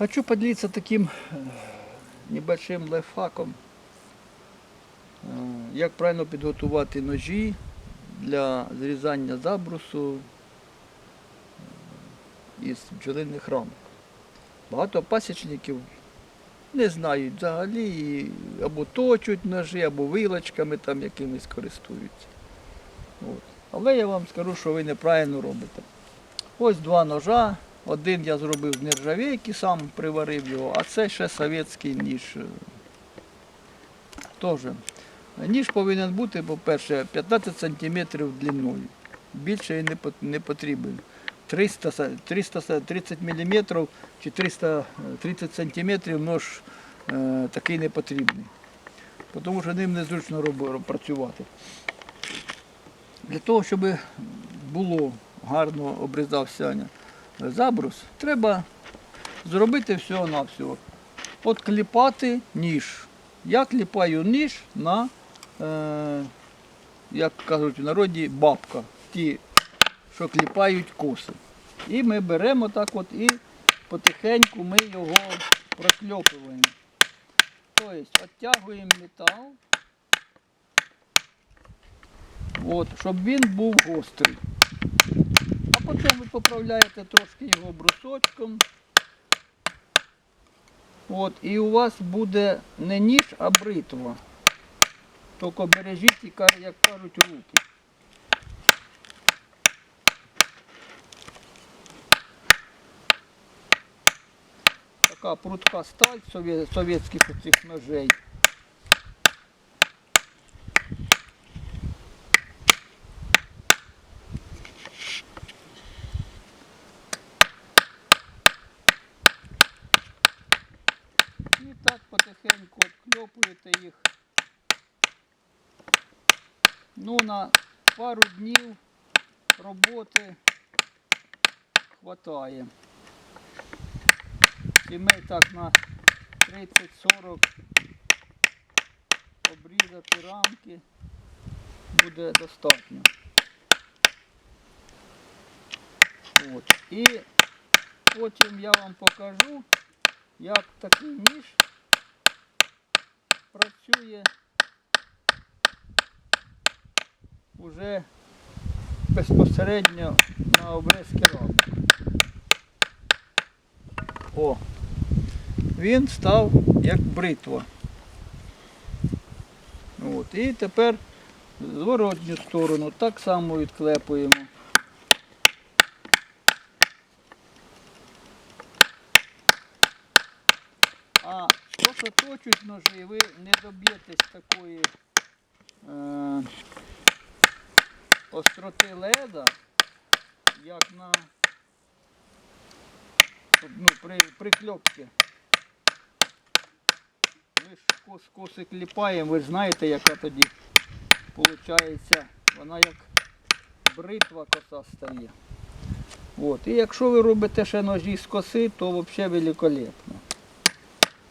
Хочу поделиться таким э, небольшим лайфхаком, е, як правильно підготувати ножі для зрізання забрусу е, із бджолиних рамок. Багато пасічників не знають взагалі або точуть ножі, або вилочками там якимись користуються. От. Але я вам скажу, що ви неправильно робите. Ось два ножа. Один я зробив з нержавійки, сам приварив його, а це ще совєтський ніж. е, Ніж повинен бути, по-перше, 15 см длиною. Більше і не потрібен. 300, 330 мм чи 330 см нож е, такий не потрібний. Тому що ним незручно роб- працювати. Для того, щоб було гарно обрізався забрус, треба зробити всього-навсього. От кліпати ніж. Я кліпаю ніж на, е, як кажуть в народі, бабка. Ті, що кліпають коси. І ми беремо так от і потихеньку ми його прокльопуємо. Тобто відтягуємо метал, от, щоб він був гострий. Потім ви поправляєте трошки його брусочком. От, і у вас буде не ніж, а бритва. Тільки бережіть, як кажуть, руки. Така прутка сталь совєтських оцих ножей. І так потихеньку їх. Ну, на пару днів роботи хватає. І ми так на 30-40 обрізати рамки буде достатньо. От. І потім я вам покажу, як такий ніж працює уже безпосередньо на обрезки рамок. О, він став як бритва. От. І тепер зворотню сторону так само відклепуємо. А то, що точуть ножі, ви не доб'єтесь такої е, остроти леда, як на ну, при, прикльопці. Ми ж кос, коси кліпаємо, ви знаєте, яка тоді виходить, вона як бритва коса стає. От. І якщо ви робите ще ножі з коси, то взагалі великолепно.